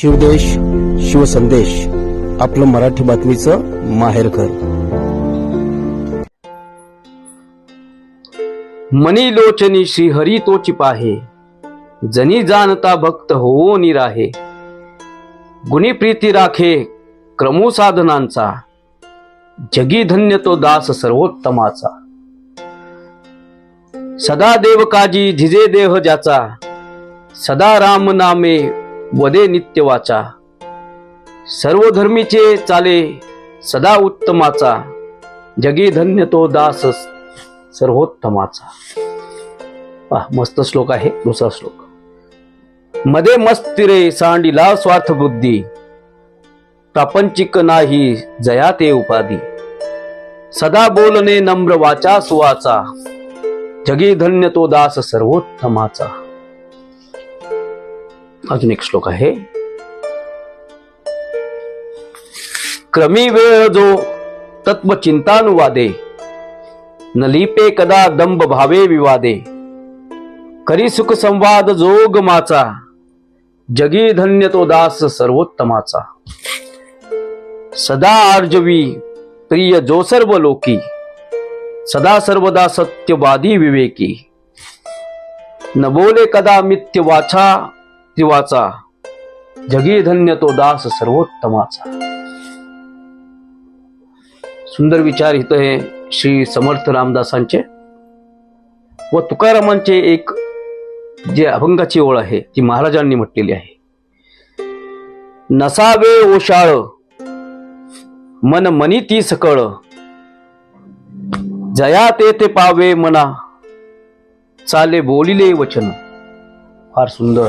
शिवदेश शिवसंदेश आपलं मराठी बातमीचं माहेरघर मनी लोचनी श्री हरी चिपाहे जनी जाणता भक्त हो निराहे. गुणी प्रीती राखे क्रमोसाधनांचा जगी धन्य तो दास सर्वोत्तमाचा. सदा देव काजी झिजे देह ज्याचा सदा राम नामे वदे नित्य वाचा सर्व धर्मीचे चाले सदा उत्तमाचा. जगी धन्य तो दास सर्वोत्तमाचा. मस्त श्लोक आहे दुसरा श्लोक. मध्ये मस्तिरे सांडिला स्वार्थ बुद्धी प्रापंचिक नाही जया ते उपाधी. सदा बोलणे नम्र वाचा सुवाचा. जगी धन्य तो दास सर्वोत्तमाचा. अजून एक श्लोक आहे. क्रमी वेळ जो तत्वचिंतानुवादे न लिपे कदा दंभ भावे विवादे. करी सुख संवाद जोग माचा जगी धन्य तो दास सर्वोत्तमाचा. सदा आर्जवी प्रिय जो सर्व लोकी सदा सर्वदा सत्यवादी विवेकी. न बोले कदा मिथ्य वाचा तिवाचा जगी धन्य तो दास सर्वोत्तमाचा. सुंदर विचार इथं हे श्री समर्थ रामदासांचे. व तुकारामांचे एक जे अभंगाची ओळ आहे ती महाराजांनी म्हटलेली आहे. नसावे ओशाळ मन मनी ती सकळ. जया ते ते पावे मना चाले बोलिले वचन. फार सुंदर.